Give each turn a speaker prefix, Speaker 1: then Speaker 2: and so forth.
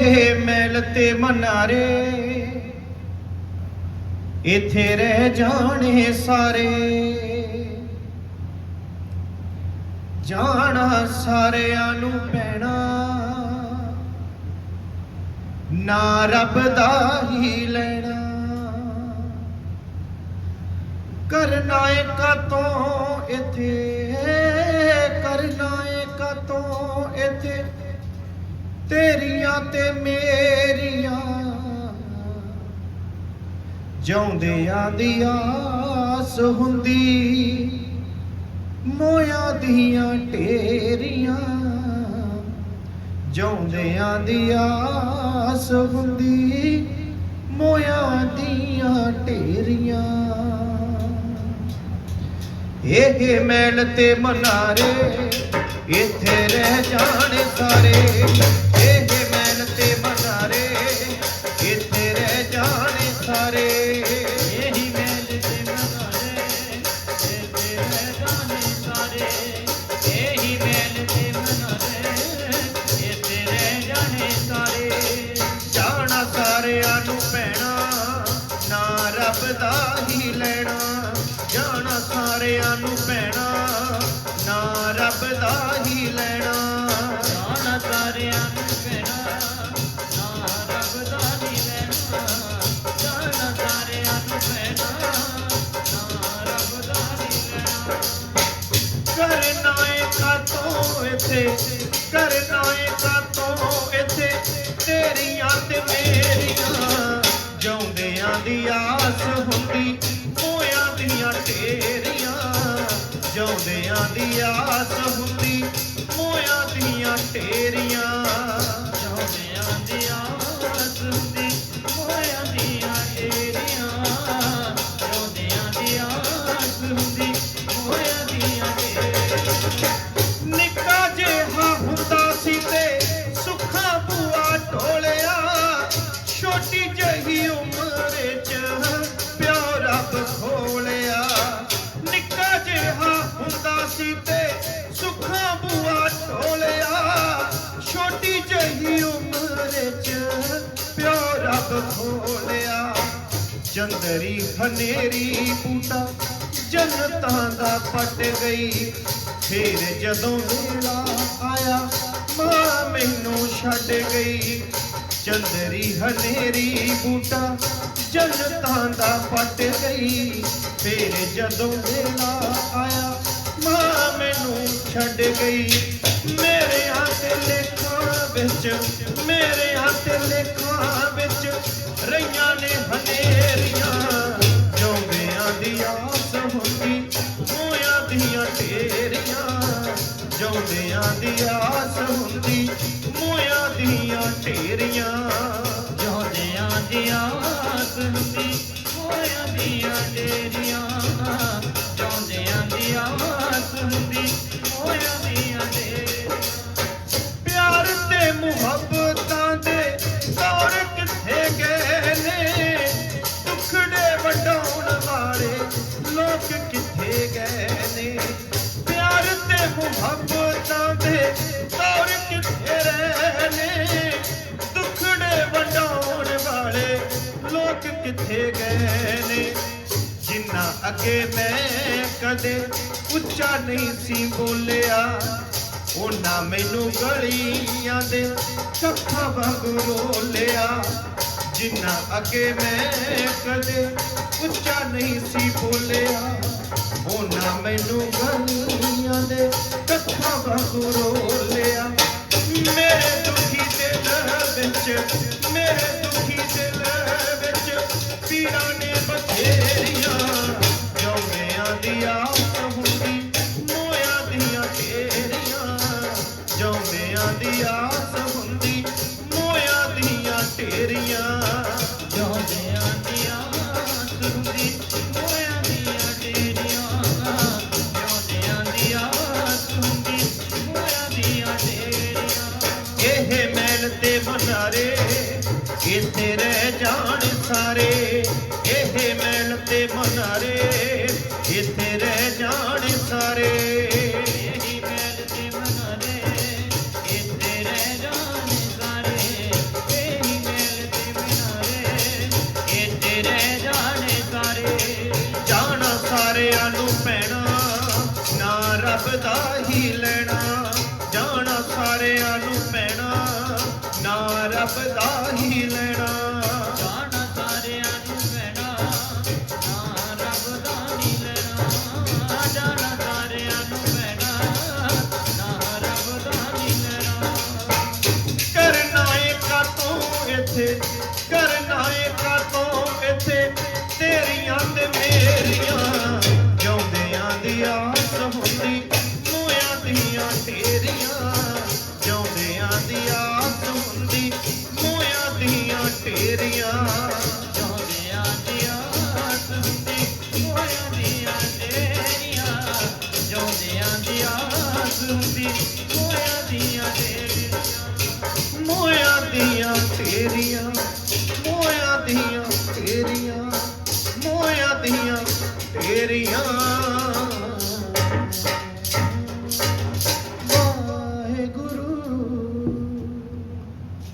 Speaker 1: ਇਹ ਮੈਲ ਤੇ ਮਨਾਰੇ, ਇੱਥੇ ਰਹਿ ਜਾਣੇ ਸਾਰੇ। ਜਾਣਾ ਸਾਰਿਆਂ ਨੂੰ ਪੈਣਾ, ਨਾ ਰੱਬ ਦਾ ਹੀ ਲੈਣਾ। ਕਰਨਾ ਏ ਤੋਂ ਤੇਰੀਆਂ ਤੇ ਮੇਰੀਆਂ ਜਿਉਂਦਿਆਂ ਦੀ ਆਸ ਹੁੰਦੀ, ਮੋਇਆ ਦੀਆਂ ਢੇਰੀਆਂ ਜਿਉਂਦਿਆਂ ਦੀ ਆਸ ਹੁੰਦੀ, ਮੋਇਆ ਦੀਆਂ ਢੇਰੀਆਂ। ਇਹ ਮੈਲ ਤੇ ਮਨਾਰੇ, ਇੱਥੇ ਰਹਿ ਜਾਣੇ ਸਾਰੇ। ਸਾਰਿਆਂ ਨੂੰ ਪੈਣਾ, ਨਾ ਰੱਬ ਦਾ ਹੀ ਲੈਣਾ। ਜਾਣਾ ਸਾਰਿਆਂ ਨੂੰ ਪੈਣਾ, ਨਾ ਰੱਬ ਦਾ
Speaker 2: ਨਹੀਂ ਲੈਣਾ। ਜਾਣਾ ਸਾਰਿਆਂ ਨੂੰ ਪੈਣਾ, ਨਾ ਰੱਬ ਦਾ ਨਹੀਂ ਲੈਣਾ।
Speaker 1: ਕਰਨਾ ਏ ਕਾਤੋਂ ਇਥੇ ਕਰਨਾ ਏ ਕਾਤੋਂ ਇਥੇ, ਤੇਰੀਆਂ ਤੇ ਮੇਰੀਆਂ, ਜਿਉਂਦਿਆਂ ਦੀ ਆਸ ਹੁੰਦੀ। ਜਿਉਂਦਿਆਂ ਦੀ ਆਸ ਹੁੰਦੀ ਮੋਇਆਂ ਦੀਆਂ ਢੇਰੀਆਂ ਰੱਬ ਚੰਦਰੀ ਹਨੇਰੀ ਬੂਟਾ ਜਨਤਾਂ ਦਾ ਪਟ ਗਈ। ਫੇਰ ਜਦੋਂ ਵੇਲਾ ਆਇਆ, ਮਾਂ ਮੈਨੂੰ ਛੱਡ ਗਈ। ਚੰਦਰੀ ਹਨੇਰੀ ਬੂਟਾ ਜਨਤਾਂ ਦਾ ਪਟ ਗਈ। ਫੇਰ ਜਦੋਂ ਵੇਲਾ ਆਇਆ ਛੱਡ ਗਈ। ਮੇਰੇ ਹੱਥ ਲੇਖਾਂ ਵਿੱਚ, ਮੇਰੇ ਹੱਥ ਲੇਖਾਂ ਵਿੱਚ ਰਈਆਂ ਨੇ ਹਨੇਰੀਆਂ। ਜੋਗਿਆਂ ਦੀ ਆਸ ਹੁੰਦੀ ਮੋਇਆਂ ਦੀਆਂ ਢੇਰੀਆਂ। ਜੋਂਦਿਆਂ ਦੀ ਆਸ ਹੁੰਦੀ ਮੋਇਆਂ ਦੀਆਂ ਢੇਰੀਆਂ।
Speaker 2: ਜਿਉਂਦਿਆਂ ਦੀ ਆਸ ਹੁੰਦੀ
Speaker 1: ਕਿੱਥੇ ਰਹੇ ਨੇ, ਦੁੱਖੜੇ ਵੰਡਾਉਣ ਵਾਲੇ ਲੋਕ ਕਿੱਥੇ ਗਏ ਨੇ? ਜਿੰਨਾ ਅੱਗੇ ਮੈਂ ਕਦੇ ਉੱਚਾ ਨਹੀਂ ਸੀ ਬੋਲਿਆ, ਉਹਨਾਂ ਮੈਨੂੰ ਗਲੀਆਂ ਦੇ ਕੱਖਾਂ ਵਾਂਗੂ ਰੋਲਿਆ। ਜਿੰਨਾ ਅੱਗੇ ਮੈਂ ਕਦੇ ਉੱਚਾ ਨਹੀਂ ਸੀ ਬੋਲਿਆ, ਉਹਨਾਂ ਮੈਨੂੰ ਗਲੀਆਂ ਦੇ ਕੱਖਾਂ ਵਾਂਗੂ ਰੋਲਿਆ। ਵਿੱਚ, ਮੇਰੇ ਦੁਖੀ ਦਿਲ ਵਿੱਚ ਪੀੜਾਂ ਨੇ ਬਥੇਰੀਆਂ, ਜੋਗਿਆਂ ਦੀ ਆਸ ਹੁੰਦੀ, ਮੋਇਆ ਦੀਆਂ ਤੇਰੀਆਂ ਜੋਗਿਆਂ ਦੀ ਆਸ ਹੁੰਦੀ, ਮੋਇਆਂ ਦੀਆਂ
Speaker 2: ਤੇਰੀਆਂ ਤੇ ਰਹਿ ਜਾਣ ਸਾਰੇ,
Speaker 1: ਇਹ ਮੈਲ ਤੇ ਮਨਾਰੇ, ਇੱਥੇ ਰਹਿ ਜਾਣ ਸਾਰੇ। ਇਹੀ ਮੈਲ ਤੇ ਮਨਾਰੇ, ਇੱਥੇ ਜਾਣ ਸਾਰੇ।
Speaker 2: ਇਹੀ ਮੈਲ ਤੇ ਮਨਾਰੇ, ਇੱਥੇ ਰਹਿ ਜਾਣ ਸਾਰੇ।
Speaker 1: ਜਾਣਾ ਸਾਰਿਆਂ ਨੂੰ ਪੈਣਾ, ਨਾ ਰੱਬ ਦਾ ਹੀ ਲੈਣਾ। ਇੱਥੇ ਕਰਨਾ ਏ ਕਾਤੋਂ ਇੱਥੇ ਤੇਰੀਆਂ ਤੇ ਮੇਰੀਆਂ ਜਿਉਂਦਿਆਂ ਦੀ ਆਸ ਹੁੰਦੀ ਮੋਇਆਂ ਦੀਆਂ ਤੇਰੀਆਂ ਜਿਉਂਦਿਆਂ ਦੀ ਆਸ ਹੁੰਦੀ ਮੋਇਆਂ ਦੀਆਂ ਤੇਰੀਆਂ
Speaker 2: ਜੋਦਿਆਂ ਦੀ ਆਸ ਹੁੰਦੀ ਮੋਇਆਂ ਦੀਆਂ ਤੇਰੀਆਂ ਜੋਦਿਆਂ ਦੀ ਆਸ ਹੁੰਦੀ ਮੋਇਆਂ ਦੀਆਂ ਢੇਰੀਆਂ
Speaker 1: ਦੀਆਂ ਢੇਰੀਆਂ ਦੀਆਂ ਢੇਰੀਆਂ